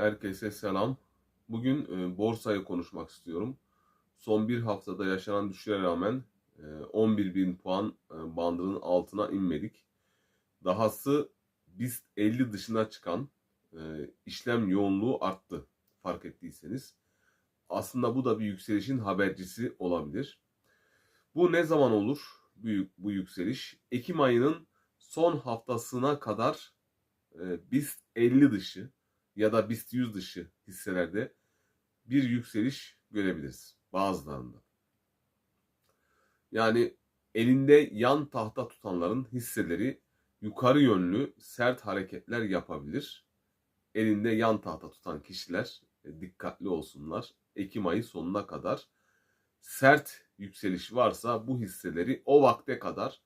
Herkese selam. Bugün e, borsayı konuşmak istiyorum. Son bir haftada yaşanan düşüşe rağmen e, 11 bin puan e, bandının altına inmedik. Dahası biz 50 dışına çıkan e, işlem yoğunluğu arttı fark ettiyseniz. Aslında bu da bir yükselişin habercisi olabilir. Bu ne zaman olur bu, bu yükseliş? Ekim ayının son haftasına kadar e, BIST 50 dışı ya da BIST 100 dışı hisselerde bir yükseliş görebiliriz bazılarında. Yani elinde yan tahta tutanların hisseleri yukarı yönlü sert hareketler yapabilir. Elinde yan tahta tutan kişiler e, dikkatli olsunlar. Ekim ayı sonuna kadar sert yükseliş varsa bu hisseleri o vakte kadar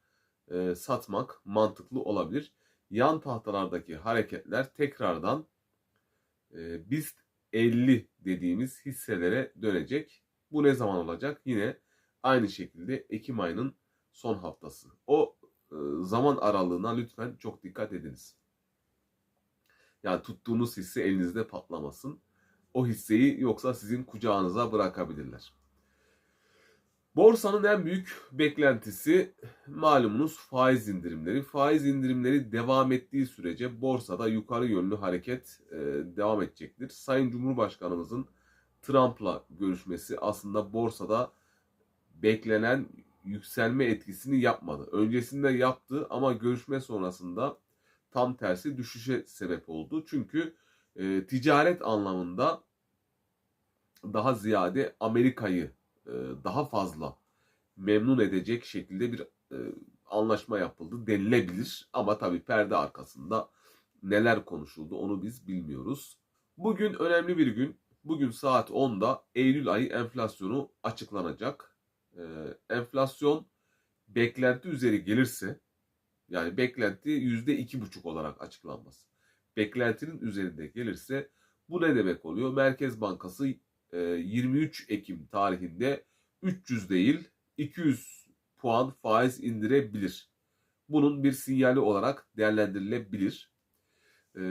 e, satmak mantıklı olabilir. Yan tahtalardaki hareketler tekrardan e, BIST 50 dediğimiz hisselere dönecek. Bu ne zaman olacak? Yine aynı şekilde Ekim ayının son haftası. O e, zaman aralığına lütfen çok dikkat ediniz. Yani tuttuğunuz hisse elinizde patlamasın. O hisseyi yoksa sizin kucağınıza bırakabilirler. Borsanın en büyük beklentisi malumunuz faiz indirimleri. Faiz indirimleri devam ettiği sürece borsada yukarı yönlü hareket e, devam edecektir. Sayın Cumhurbaşkanımızın Trump'la görüşmesi aslında borsada beklenen yükselme etkisini yapmadı. Öncesinde yaptı ama görüşme sonrasında tam tersi düşüşe sebep oldu. Çünkü e, ticaret anlamında daha ziyade Amerika'yı daha fazla memnun edecek şekilde bir e, anlaşma yapıldı denilebilir. Ama tabii perde arkasında neler konuşuldu onu biz bilmiyoruz. Bugün önemli bir gün. Bugün saat 10'da Eylül ayı enflasyonu açıklanacak. E, enflasyon beklenti üzeri gelirse yani beklenti %2,5 olarak açıklanması. Beklentinin üzerinde gelirse bu ne demek oluyor? Merkez Bankası 23 e, Ekim tarihinde 300 değil 200 puan faiz indirebilir. Bunun bir sinyali olarak değerlendirilebilir. E,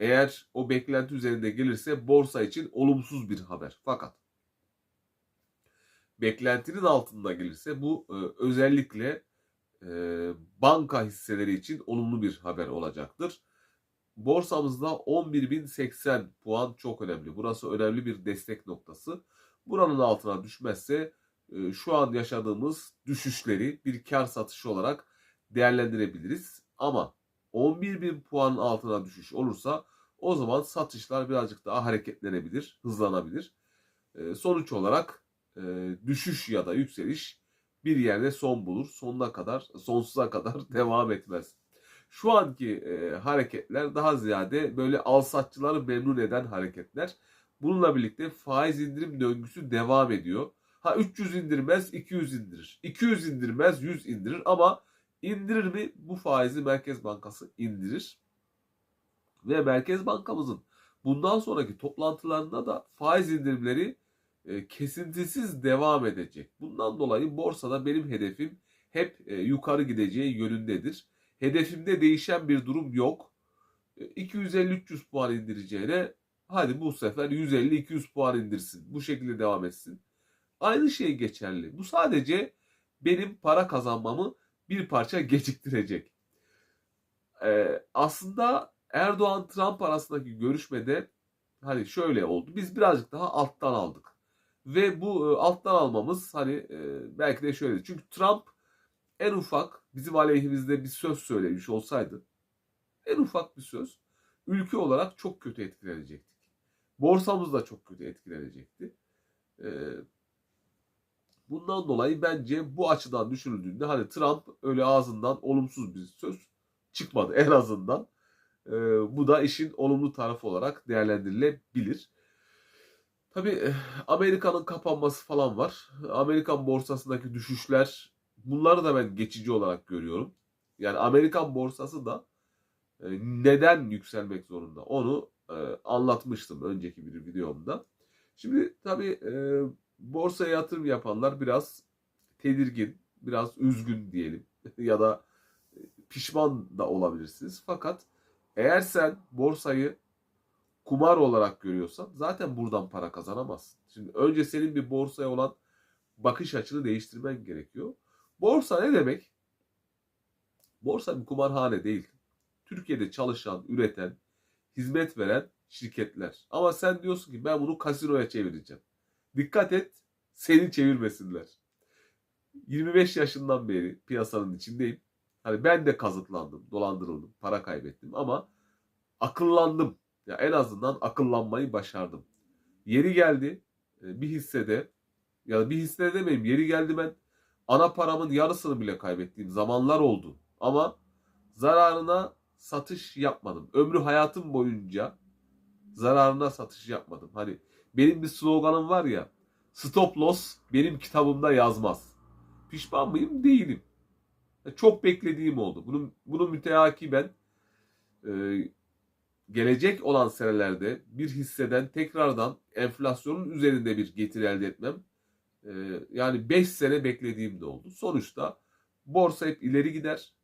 eğer o beklenti üzerinde gelirse borsa için olumsuz bir haber. Fakat beklentinin altında gelirse bu e, özellikle banka hisseleri için olumlu bir haber olacaktır borsamızda 11.080 puan çok önemli. Burası önemli bir destek noktası. Buranın altına düşmezse e, şu an yaşadığımız düşüşleri bir kar satışı olarak değerlendirebiliriz. Ama 11.000 puan altına düşüş olursa o zaman satışlar birazcık daha hareketlenebilir, hızlanabilir. E, sonuç olarak e, düşüş ya da yükseliş bir yerde son bulur. Sonuna kadar, sonsuza kadar devam etmez. Şu anki e, hareketler daha ziyade böyle alsatçıları memnun eden hareketler. Bununla birlikte faiz indirim döngüsü devam ediyor. Ha 300 indirmez 200 indirir. 200 indirmez 100 indirir ama indirir mi bu faizi Merkez Bankası indirir. Ve Merkez Bankamızın bundan sonraki toplantılarında da faiz indirimleri e, kesintisiz devam edecek. Bundan dolayı borsada benim hedefim hep e, yukarı gideceği yönündedir. Hedefimde değişen bir durum yok. 250-300 e, puan indireceğine hadi bu sefer 150-200 puan indirsin. Bu şekilde devam etsin. Aynı şey geçerli. Bu sadece benim para kazanmamı bir parça geciktirecek. Ee, aslında Erdoğan-Trump arasındaki görüşmede hani şöyle oldu. Biz birazcık daha alttan aldık. Ve bu e, alttan almamız hani e, belki de şöyle. Çünkü Trump en ufak bizim aleyhimizde bir söz söylemiş olsaydı en ufak bir söz ülke olarak çok kötü etkilenecektik. Borsamız da çok kötü etkilenecekti. Ee, bundan dolayı bence bu açıdan düşünüldüğünde hani Trump öyle ağzından olumsuz bir söz çıkmadı en azından. Ee, bu da işin olumlu tarafı olarak değerlendirilebilir. Tabii eh, Amerika'nın kapanması falan var. Amerikan borsasındaki düşüşler bunları da ben geçici olarak görüyorum. Yani Amerikan borsası da e, neden yükselmek zorunda onu e, anlatmıştım önceki bir videomda. Şimdi tabii e, borsaya yatırım yapanlar biraz tedirgin, biraz üzgün diyelim ya da pişman da olabilirsiniz. Fakat eğer sen borsayı kumar olarak görüyorsan zaten buradan para kazanamazsın. Şimdi önce senin bir borsaya olan bakış açını değiştirmen gerekiyor. Borsa ne demek? Borsa bir kumarhane değil. Türkiye'de çalışan, üreten, hizmet veren şirketler. Ama sen diyorsun ki ben bunu kasinoya çevireceğim. Dikkat et seni çevirmesinler. 25 yaşından beri piyasanın içindeyim. Hani ben de kazıklandım, dolandırıldım, para kaybettim ama akıllandım. Ya en azından akıllanmayı başardım. Yeri geldi e, bir hissede ya bir hissede demeyeyim yeri geldi ben ana paramın yarısını bile kaybettiğim zamanlar oldu. Ama zararına satış yapmadım. Ömrü hayatım boyunca zararına satış yapmadım. Hani benim bir sloganım var ya stop loss benim kitabımda yazmaz. Pişman mıyım? Değilim. Çok beklediğim oldu. Bunun, bunun müteakiben e, gelecek olan senelerde bir hisseden tekrardan enflasyonun üzerinde bir getiri elde etmem e, yani 5 sene beklediğim de oldu. Sonuçta borsa hep ileri gider.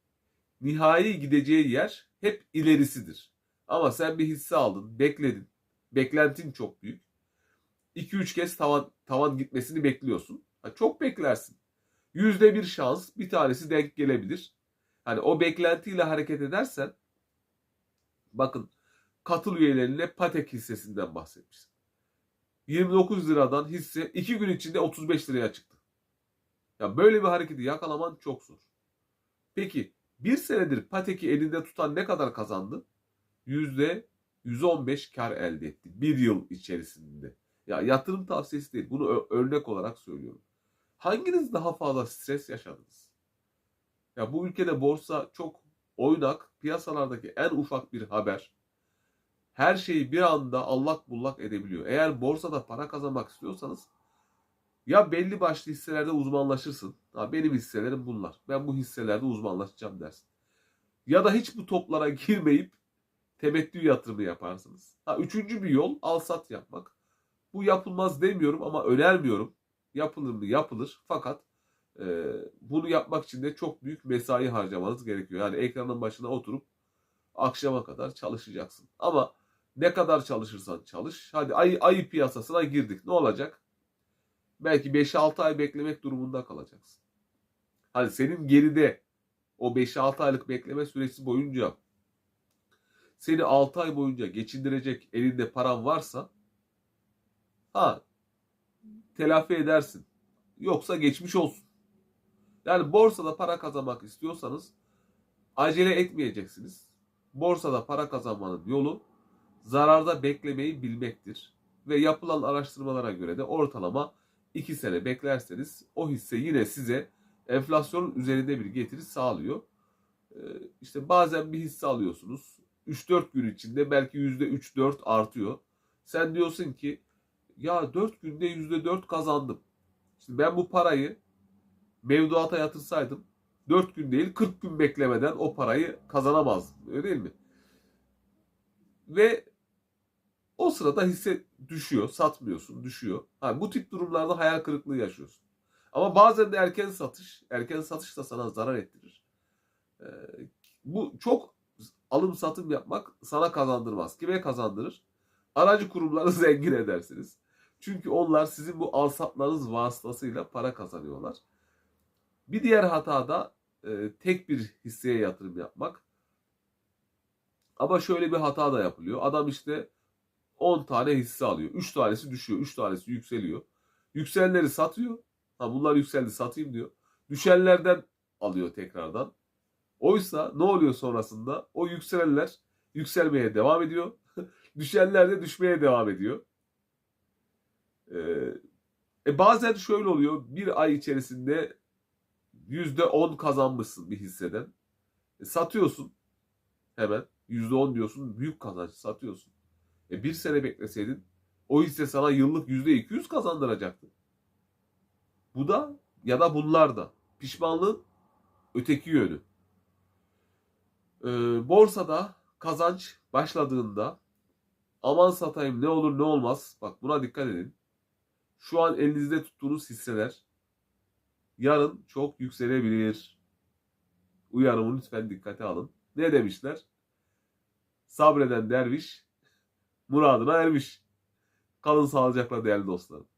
Nihai gideceği yer hep ilerisidir. Ama sen bir hisse aldın, bekledin. Beklentin çok büyük. 2-3 kez tavan, tavan gitmesini bekliyorsun. Ha, çok beklersin. Yüzde bir şans bir tanesi denk gelebilir. Hani o beklentiyle hareket edersen bakın katıl üyelerine Patek hissesinden bahsetmiştim. 29 liradan hisse 2 gün içinde 35 liraya çıktı. Ya böyle bir hareketi yakalaman çok zor. Peki bir senedir Patek'i elinde tutan ne kadar kazandı? Yüzde 115 kar elde etti. Bir yıl içerisinde. Ya yatırım tavsiyesi değil. Bunu örnek olarak söylüyorum. Hanginiz daha fazla stres yaşadınız? Ya bu ülkede borsa çok oynak, piyasalardaki en ufak bir haber her şeyi bir anda allak bullak edebiliyor. Eğer borsada para kazanmak istiyorsanız ya belli başlı hisselerde uzmanlaşırsın. Ha, benim hisselerim bunlar. Ben bu hisselerde uzmanlaşacağım dersin. Ya da hiç bu toplara girmeyip temettü yatırımı yaparsınız. Ha, üçüncü bir yol al sat yapmak. Bu yapılmaz demiyorum ama önermiyorum. Yapılır mı? Yapılır. Fakat e, bunu yapmak için de çok büyük mesai harcamanız gerekiyor. Yani ekranın başına oturup akşama kadar çalışacaksın. Ama ne kadar çalışırsan çalış. Hadi ay, ayı piyasasına girdik. Ne olacak? Belki 5-6 ay beklemek durumunda kalacaksın. Hani senin geride o 5-6 aylık bekleme süresi boyunca seni 6 ay boyunca geçindirecek elinde paran varsa ha telafi edersin. Yoksa geçmiş olsun. Yani borsada para kazanmak istiyorsanız acele etmeyeceksiniz. Borsada para kazanmanın yolu zararda beklemeyi bilmektir. Ve yapılan araştırmalara göre de ortalama 2 sene beklerseniz o hisse yine size enflasyonun üzerinde bir getiri sağlıyor. Ee, işte bazen bir hisse alıyorsunuz. 3-4 gün içinde belki %3-4 artıyor. Sen diyorsun ki ya 4 günde %4 kazandım. Şimdi ben bu parayı mevduata yatırsaydım 4 gün değil 40 gün beklemeden o parayı kazanamazdım. Öyle değil mi? Ve o sırada hisse düşüyor, satmıyorsun, düşüyor. Ha, bu tip durumlarda hayal kırıklığı yaşıyorsun. Ama bazen de erken satış, erken satış da sana zarar ettirir. Ee, bu çok alım satım yapmak sana kazandırmaz. Kime kazandırır? Aracı kurumları zengin edersiniz. Çünkü onlar sizin bu al satmanız vasıtasıyla para kazanıyorlar. Bir diğer hata da e, tek bir hisseye yatırım yapmak. Ama şöyle bir hata da yapılıyor. Adam işte 10 tane hisse alıyor. 3 tanesi düşüyor, 3 tanesi yükseliyor. Yükselenleri satıyor. Ha bunlar yükseldi satayım diyor. Düşenlerden alıyor tekrardan. Oysa ne oluyor sonrasında? O yükselenler yükselmeye devam ediyor. Düşenler de düşmeye devam ediyor. Ee, e bazen şöyle oluyor. Bir ay içerisinde %10 kazanmışsın bir hisseden. E satıyorsun hemen. %10 diyorsun büyük kazanç satıyorsun. E bir sene bekleseydin o hisse sana yıllık %200 kazandıracaktı. Bu da ya da bunlar da pişmanlığın öteki yönü. Ee, borsada kazanç başladığında aman satayım ne olur ne olmaz bak buna dikkat edin. Şu an elinizde tuttuğunuz hisseler yarın çok yükselebilir. Uyarımı lütfen dikkate alın. Ne demişler? Sabreden derviş muradına ermiş. Kalın sağlıcakla değerli dostlarım.